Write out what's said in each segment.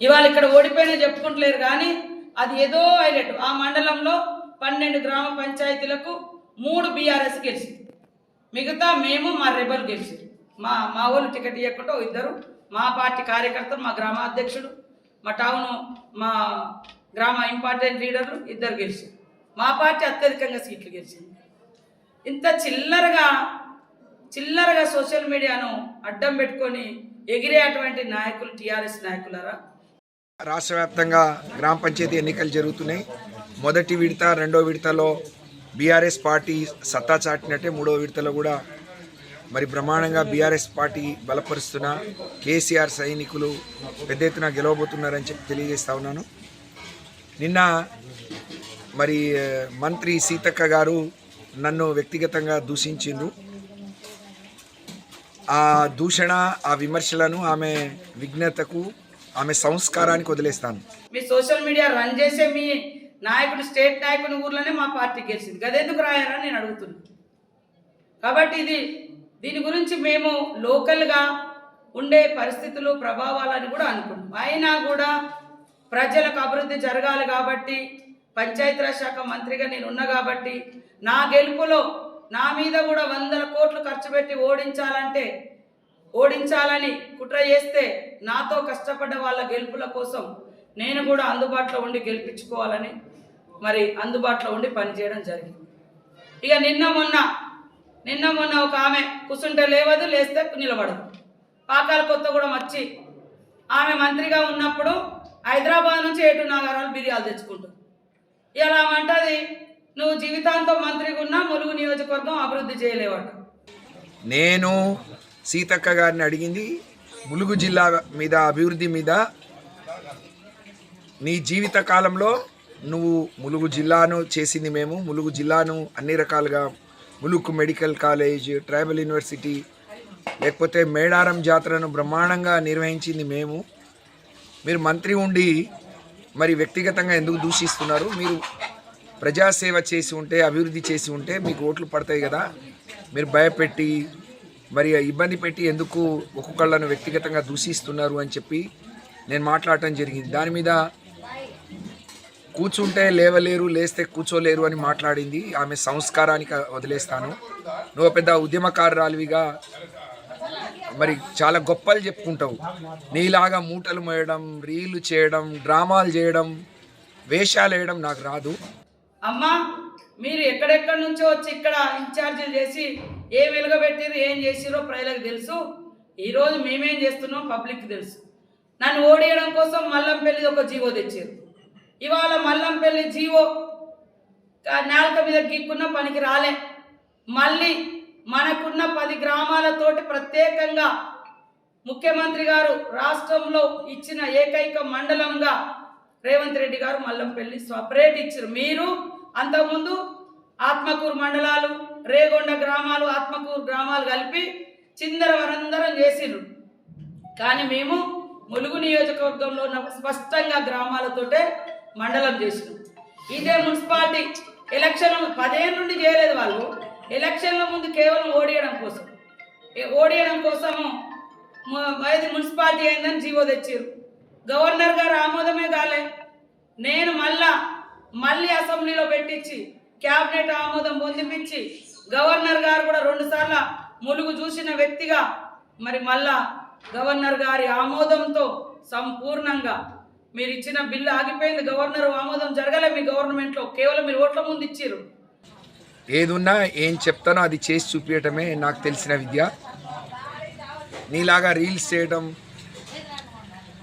ఇవాళ ఇక్కడ ఓడిపోయినా చెప్పుకుంటలేరు కానీ అది ఏదో హైలైట్ ఆ మండలంలో పన్నెండు గ్రామ పంచాయతీలకు మూడు బీఆర్ఎస్ గెలిచింది. మిగతా మేము మా రెబల్ గెలిచింది. మా మా వాళ్ళు టికెట్ ఇవ్వకుండా ఇద్దరు మా పార్టీ కార్యకర్తలు మా గ్రామ అధ్యక్షుడు మా టౌన్ మా గ్రామ ఇంపార్టెంట్ లీడర్లు ఇద్దరు గెలిచారు మా పార్టీ అత్యధికంగా సీట్లు గెలిచింది. ఇంత చిల్లరగా చిల్లరగా సోషల్ మీడియాను అడ్డం పెట్టుకొని ఎగిరేటువంటి నాయకులు టీఆర్ఎస్ నాయకులరా? రాష్ట్ర వ్యాప్తంగా గ్రామ పంచాయతీ ఎన్నికలు జరుగుతున్నాయి. మొదటి విడత రెండో విడతలో బీఆర్ఎస్ పార్టీ సత్తా చాటినట్టే మూడో విడతలో కూడా మరి బ్రహ్మాండంగా బీఆర్ఎస్ పార్టీ బలపరుస్తున్న కేసీఆర్ సైనికులు పెద్ద ఎత్తున గెలవబోతున్నారని చెప్పి తెలియజేస్తా ఉన్నాను. నిన్న మరి మంత్రి సీతక్క గారు నన్ను వ్యక్తిగతంగా దూషించిండ్రు. ఆ దూషణ ఆ విమర్శలను ఆమె విఘ్నతకు ఆమె సంస్కారానికి వదిలేస్తాను. మీ సోషల్ మీడియా రన్ చేసే మీ నాయకుడు స్టేట్ నాయకుని ఊర్లోనే మా పార్టీ గెలిచింది. గదెందుకు రాయారా నేను అడుగుతున్నాను కాబట్టి ఇది దీని గురించి మేము లోకల్గా ఉండే పరిస్థితులు ప్రభావాలని కూడా అనుకున్నాం అయినా కూడా ప్రజలకు అభివృద్ధి జరగాలి కాబట్టి పంచాయతీరాజ్ శాఖ మంత్రిగా నేను ఉన్నా కాబట్టి నా గెలుపులో నా మీద కూడా వందల కోట్లు ఖర్చు పెట్టి ఓడించాలంటే ఓడించాలని కుట్ర చేస్తే నాతో కష్టపడ్డ వాళ్ళ గెలుపుల కోసం నేను కూడా అందుబాటులో ఉండి గెలిపించుకోవాలని మరి అందుబాటులో ఉండి పనిచేయడం జరిగింది. ఇక నిన్న మొన్న నిన్న మొన్న ఒక ఆమె కూర్చుంటే లేవదు లేస్తే నిలబడదు. పాకాల కొత్తగూడెం వచ్చి ఆమె మంత్రిగా ఉన్నప్పుడు హైదరాబాద్ నుంచి ఏటు నగరాలు బిర్యాలు తెచ్చుకుంటుంది. ఇలా అంటది నువ్వు జీవితాంతం మంత్రిగా ఉన్నా ములుగు నియోజకవర్గం అభివృద్ధి చేయలేవాడు నేను సీతక్క గారిని అడిగింది ములుగు జిల్లా మీద అభివృద్ధి మీద నీ జీవిత కాలంలో నువ్వు ములుగు జిల్లాను చేసింది మేము ములుగు జిల్లాను అన్ని రకాలుగా Mulugu medical college tribal university లేకపోతే మేడారం జాతరను బ్రహ్మాండంగా నిర్వహించింది మేము. మీరు మంత్రి ఉండి మరి వ్యక్తిగతంగా ఎందుకు దూషిస్తున్నారు? మీరు ప్రజాసేవ చేసి ఉంటే అభివృద్ధి చేసి ఉంటే మీకు ఓట్లు పడతాయి కదా. మీరు భయపెట్టి మరి ఇబ్బంది పెట్టి ఎందుకు ఒక్కొక్కళ్ళను వ్యక్తిగతంగా దూషిస్తున్నారు అని చెప్పి నేను మాట్లాడటం జరిగింది. దాని మీద కూర్చుంటే లేవలేరు లేస్తే కూర్చోలేరు అని మాట్లాడింది. ఆమె సంస్కారానికి వదిలేస్తాను. నువ్వు పెద్ద ఉద్యమకారురాలివిగా మరి చాలా గొప్పలు చెప్పుకుంటావు. నీలాగా మూటలు మోయడం రీళ్ళు చేయడం డ్రామాలు చేయడం వేషాలు వేయడం నాకు రాదు. అమ్మా మీరు ఎక్కడెక్కడి నుంచో వచ్చి ఇక్కడ ఇన్ఛార్జీలు చేసి ఏ వెలుగబెట్టిరు ఏం చేసిరో ప్రజలకు తెలుసు. ఈరోజు మేమేం చేస్తున్నాం పబ్లిక్ తెలుసు. నన్ను ఓడియడం కోసం మల్లంపల్లి ఒక జీవో తెచ్చారు ఇవాళ మల్లంపల్లి జీవో కా- నేలక మీద గీక్కున్న పనికి రాలే. మళ్ళీ మనకున్న పది గ్రామాలతోటి ప్రత్యేకంగా ముఖ్యమంత్రి గారు రాష్ట్రంలో ఇచ్చిన ఏకైక మండలంగా రేవంత్ రెడ్డి గారు మల్లంపల్లి సపరేట్ ఇచ్చారు మీరు అంతకుముందు ఆత్మకూరు మండలాలు రేగొండ గ్రామాలు ఆత్మకూరు గ్రామాలు కలిపి చిందర వరందరం చేసిండ్రు. కానీ మేము ములుగు నియోజకవర్గంలో ఉన్న స్పష్టంగా గ్రామాలతోటే మండలం చేసినాం. ఇదే మున్సిపాలిటీ ఎలక్షన్ పదేళ్ళ నుండి చేయలేదు వాళ్ళు. ఎలక్షన్ల ముందు కేవలం ఓడియడం కోసం. ఓడియడం కోసము ఇది మున్సిపాలిటీ అయిందని జీవో తెచ్చారు గవర్నర్ గారు ఆమోదమే కాలే. నేను మళ్ళా మళ్ళీ అసెంబ్లీలో పెట్టించి క్యాబినెట్ ఆమోదం పొందిపించి గవర్నర్ గారు కూడా రెండుసార్లు ములుగు చూసిన వ్యక్తిగా మరి మళ్ళా గవర్నర్ గారి ఆమోదంతో సంపూర్ణంగా మీరు ఇచ్చిన బిల్లు ఆగిపోయింది. గవర్నర్ ఆమోదం జరగలే మీ గవర్నమెంట్లో. కేవలం మీరు ఓట్ల ముందు ఇచ్చారు ఏదున్నా ఏం చెప్తానో అది చేసి చూపించటమే నాకు తెలిసిన విద్య. నీలాగా రీల్స్ చేయడం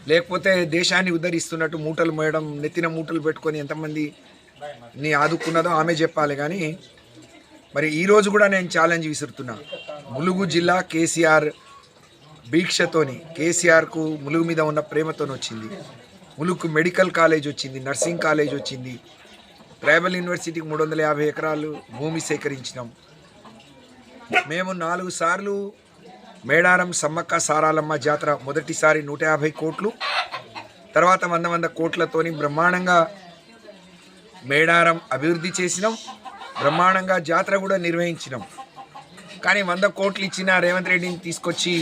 లేకపోతే దేశాన్ని ఉద్ధరిస్తున్నట్టు మూటలు మోయడం నెత్తిన మూటలు పెట్టుకొని ఎంతమంది నీ ఆదుకున్నదో ఆమె చెప్పాలి కానీ మరి ఈరోజు కూడా నేను ఛాలెంజ్ విసురుతున్నా. ములుగు జిల్లా కేసీఆర్ భీక్షతోని కేసీఆర్కు ములుగు మీద ఉన్న ప్రేమతోని వచ్చింది. ములుగు మెడికల్ కాలేజ్ వచ్చింది నర్సింగ్ కాలేజ్ వచ్చింది. ట్రైబల్ యూనివర్సిటీకి మూడు వందల యాభై ఎకరాలు భూమి సేకరించినాం. మేము నాలుగు సార్లు మేడారం సమ్మక్క సారాలమ్మ జాతర మొదటిసారి నూట యాభై కోట్లు తర్వాత వంద వంద కోట్లతోని బ్రహ్మాండంగా మేడారం అభివృద్ధి చేసినాం. బ్రహ్మాండంగా జాతర కూడా నిర్వహించినాం. కానీ వంద కోట్లు ఇచ్చిన రేవంత్ రెడ్డిని తీసుకొచ్చి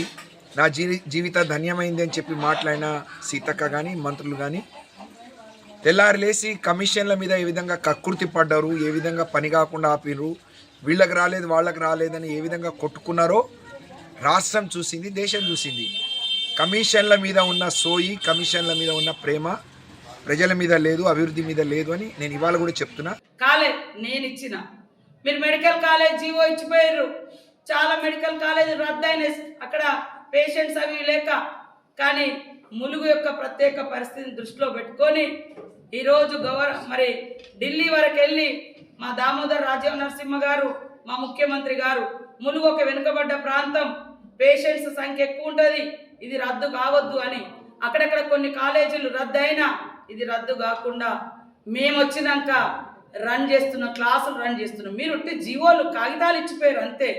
నా జీవి జీవిత ధన్యమైంది అని చెప్పి మాట్లాడిన సీతక్క కానీ మంత్రులు కానీ తెల్లారి లేసి కమిషన్ల మీద ఏ విధంగా కక్కుర్తి పడ్డారు ఏ విధంగా పని కాకుండా ఆపిరు వీళ్ళకి రాలేదు వాళ్ళకి రాలేదని ఏ విధంగా కొట్టుకున్నారో రాష్ట్రం చూసింది దేశం చూసింది. కమిషన్ల మీద ఉన్న సోయి కమిషన్ల మీద ఉన్న ప్రేమ ప్రజల మీద లేదు అభివృద్ధి మీద లేదు అని నేను ఇవాళ కూడా చెప్తున్నా. కాలేజ్ నేను ఇచ్చిన. మీరు మెడికల్ కాలేజ్ జీవో ఇచ్చిపోయారు చాలా మెడికల్ కాలేజ్ రద్దయిన అక్కడ పేషెంట్స్ అవి లేక. కానీ ములుగు యొక్క ప్రత్యేక పరిస్థితిని దృష్టిలో పెట్టుకొని ఈరోజు గవర్ మరి ఢిల్లీ వరకు వెళ్ళి మా దామోదర్ రాజీవ్ నరసింహ గారు మా ముఖ్యమంత్రి గారు ములుగు ఒక వెనుకబడ్డ ప్రాంతం. పేషెంట్స్ సంఖ్య ఎక్కువ ఉంటుంది. ఇది రద్దు కావద్దు అని. అక్కడక్కడ కొన్ని కాలేజీలు రద్దయినా ఇది రద్దు కాకుండా మేము వచ్చినాక రన్ చేస్తున్న క్లాసులు రన్ చేస్తున్నాం. మీరు ఉంటే జీవోలు కాగితాలు ఇచ్చిపోయారు అంతే.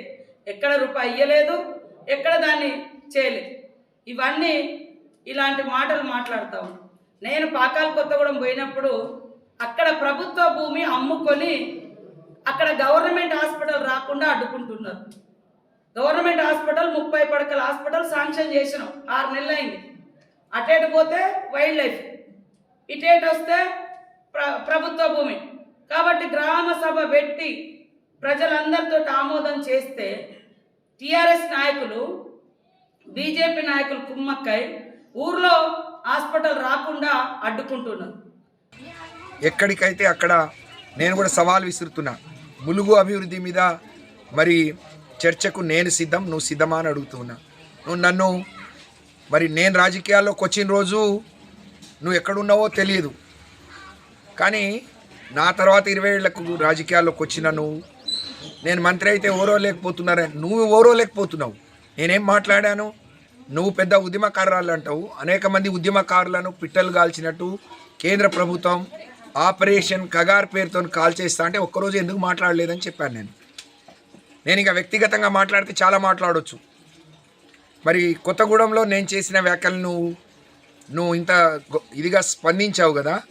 ఎక్కడ రూపాయి ఇయ్యలేదు ఎక్కడ దాన్ని చేయలేదు. ఇవన్నీ ఇలాంటి మాటలు మాట్లాడతాం నేను పాకాల కొత్తగూడెం పోయినప్పుడు అక్కడ ప్రభుత్వ భూమి అమ్ముకొని అక్కడ గవర్నమెంట్ హాస్పిటల్ రాకుండా అడ్డుకుంటున్నారు. గవర్నమెంట్ హాస్పిటల్ ముప్పై పడకల హాస్పిటల్ శాంక్షన్ చేసినాం. ఆరు నెలలు అయింది అటేటు పోతే వైల్డ్ లైఫ్. ఇటేటు వస్తే ప్ర ప్రభుత్వ భూమి. కాబట్టి గ్రామ సభ పెట్టి ప్రజలందరితో ఆమోదం చేస్తే టీఆర్ఎస్ నాయకులు బీజేపీ నాయకులు కుమ్మక్కై ఊర్లో హాస్పిటల్ రాకుండా అడ్డుకుంటున్నారు. ఎక్కడికైతే అక్కడ నేను కూడా సవాల్ విసురుతున్నా ములుగు అభివృద్ధి మీద మరి చర్చకు నేను సిద్ధం నువ్వు సిద్ధమా అని అడుగుతున్నా. నువ్వు నన్ను మరి నేను రాజకీయాల్లోకి వచ్చిన రోజు నువ్వు ఎక్కడున్నావో తెలియదు కానీ నా తర్వాత ఇరవై ఏళ్ళకు రాజకీయాల్లోకి వచ్చిన నువ్వు నేను మంత్రి అయితే ఓరో లేకపోతున్నారా నువ్వు ఓరో లేకపోతున్నావు. నేనేం మాట్లాడాను? నువ్వు పెద్ద ఉద్యమకారులు అంటావు. అనేక మంది ఉద్యమకారులను పిట్టలు కాల్చినట్టు కేంద్ర ప్రభుత్వం ఆపరేషన్ కగార్ పేరుతో కాల్ చేస్తా అంటే ఒక్కరోజు ఎందుకు మాట్లాడలేదని చెప్పాను నేను. నేను ఇంకా వ్యక్తిగతంగా మాట్లాడితే చాలా మాట్లాడవచ్చు మరి కొత్తగూడెంలో నేను చేసిన వ్యాఖ్యలు నువ్వు ఇంత గొ- ఇదిగా స్పందించావు కదా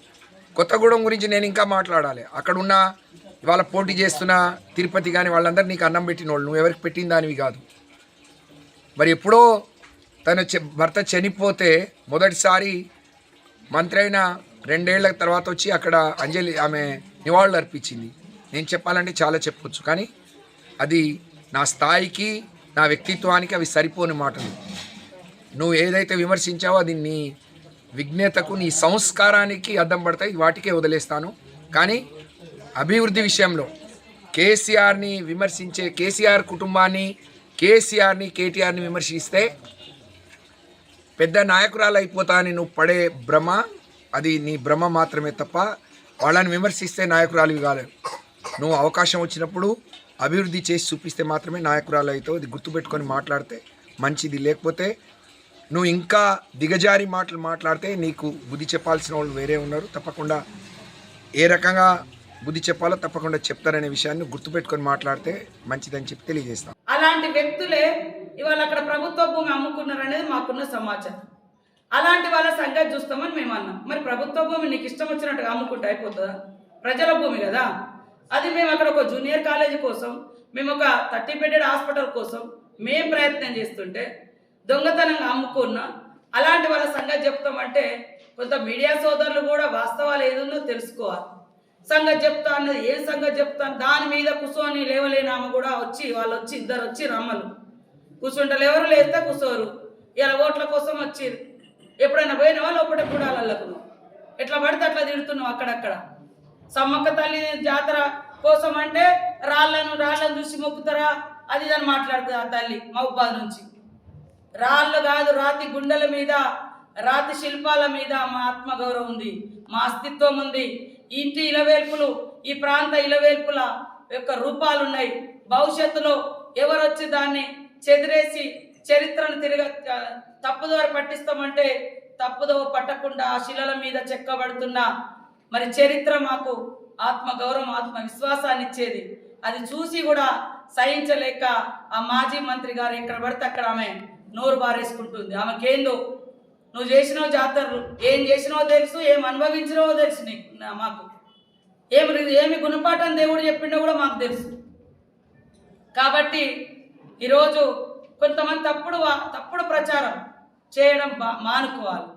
కొత్తగూడెం గురించి నేను ఇంకా మాట్లాడాలి. అక్కడ ఉన్న ఇవాళ పోటీ చేస్తున్న తిరుపతి కానీ వాళ్ళందరూ నీకు అన్నం పెట్టిన వాళ్ళు నువ్వు ఎవరికి పెట్టిన దానివి కాదు. మరి ఎప్పుడో తన భర్త చనిపోతే మొదటిసారి మంత్రి అయిన రెండేళ్ళ తర్వాత వచ్చి అక్కడ అంజలి ఆమె నివాళులు అర్పించింది. నేను చెప్పాలంటే చాలా చెప్పొచ్చు కానీ అది నా స్థాయికి నా వ్యక్తిత్వానికి అవి సరిపోని మాటలు. నువ్వు ఏదైతే విమర్శించావో అది నీ విజ్ఞతకు నీ సంస్కారానికి అద్దం పడతాయి వాటికే వదిలేస్తాను. కానీ అభివృద్ధి విషయంలో కేసీఆర్ని విమర్శించే కేసీఆర్ కుటుంబాన్ని కేసీఆర్ని కేటీఆర్ని విమర్శిస్తే పెద్ద నాయకురాలు అయిపోతా అని నువ్వు పడే భ్రమ అది నీ భ్రమ మాత్రమే తప్ప వాళ్ళని విమర్శిస్తే నాయకురాలు కాలేవు. నువ్వు అవకాశం వచ్చినప్పుడు అభివృద్ధి చేసి చూపిస్తే మాత్రమే నాయకురాలు అవుతావు అది గుర్తుపెట్టుకొని మాట్లాడితే మంచిది. లేకపోతే నువ్వు ఇంకా దిగజారి మాటలు మాట్లాడితే నీకు బుద్ధి చెప్పాల్సిన వాళ్ళు వేరే ఉన్నారు. తప్పకుండా ఏ రకంగా బుద్ధి చెప్పాలో తప్పకుండా చెప్తారనే విషయాన్ని గుర్తుపెట్టుకొని మాట్లాడితే మంచిదని చెప్పి తెలియజేస్తాం. అలాంటి వ్యక్తులే ఇవాళ అక్కడ ప్రభుత్వ భూమి అమ్ముకున్నారు అనేది మాకున్న సమాచారం. అలాంటి వాళ్ళ సంగతి చూస్తామని మేము అన్నాం. మరి ప్రభుత్వ భూమి నీకు ఇష్టం వచ్చినట్టుగా అమ్ముకుంటే అయిపోతుందా? ప్రజల భూమి కదా. అది మేము అక్కడ ఒక జూనియర్ కాలేజీ కోసం మేము ఒక థర్టీ బెడెడ్ హాస్పిటల్ కోసం మేం ప్రయత్నం చేస్తుంటే దొంగతనంగా అమ్ముకున్నా అలాంటి వాళ్ళ సంగతి చెప్తామంటే కొంత మీడియా సోదరులు కూడా వాస్తవాలు ఏదుందో తెలుసుకోవాలి. సంగతి చెప్తా అన్నది ఏ సంగతి చెప్తాను దాని మీద కూర్చొని లేవలేని ఆమె కూడా వచ్చి వాళ్ళు వచ్చి ఇద్దరు వచ్చి రమ్మలు కూర్చుంటారు ఎవరు లేస్తే కూర్చోరు ఇలా ఓట్ల కోసం వచ్చిర్రు ఎప్పుడైనా పోయిన వాళ్ళు ఒకటి కూడా వాళ్ళకు ఎట్లా పడితే అట్లా తిడుతున్నావు అక్కడక్కడ. సమ్మక్క తల్లి జాతర కోసం అంటే రాళ్ళను రాళ్ళను చూసి మొక్కుతారా? అది ఇది అని మాట్లాడుతుంది ఆ తల్లి మహబాద్ నుంచి. రాళ్ళు కాదు రాతి గుండెల మీద రాతి శిల్పాల మీద మా ఆత్మగౌరవం ఉంది మా అస్తిత్వం ఉంది. ఇంటి ఇలవేల్పులు ఈ ప్రాంత ఇలవేల్పుల యొక్క రూపాలు ఉన్నాయి. భవిష్యత్తులో ఎవరొచ్చి దాన్ని చెదిరేసి చరిత్రను తిరగ తప్పుదోవ పట్టిస్తామంటే తప్పుదోవ పట్టకుండా ఆ శిలల మీద చెక్కబడుతున్న మరి చరిత్ర మాకు ఆత్మ గౌరవం ఆత్మ విశ్వాసాన్ని ఇచ్చేది. అది చూసి కూడా సహించలేక ఆ మాజీ మంత్రి గారు ఎక్కడ పడితే అక్కడ ఆమె నోరు బారేసుకుంటుంది ఆమెకేందో నువ్వు చేసినావు జాతరలు ఏం చేసినావో తెలుసు ఏం అనుభవించినావో తెలుసు నీకు మాకు. ఏమి ఏమి గుణపాఠం దేవుడు చెప్పిండో కూడా మాకు తెలుసు. కాబట్టి ఈరోజు కొంతమంది తప్పుడు వా- తప్పుడు ప్రచారం చేయడం బా- మానుకోవాలి.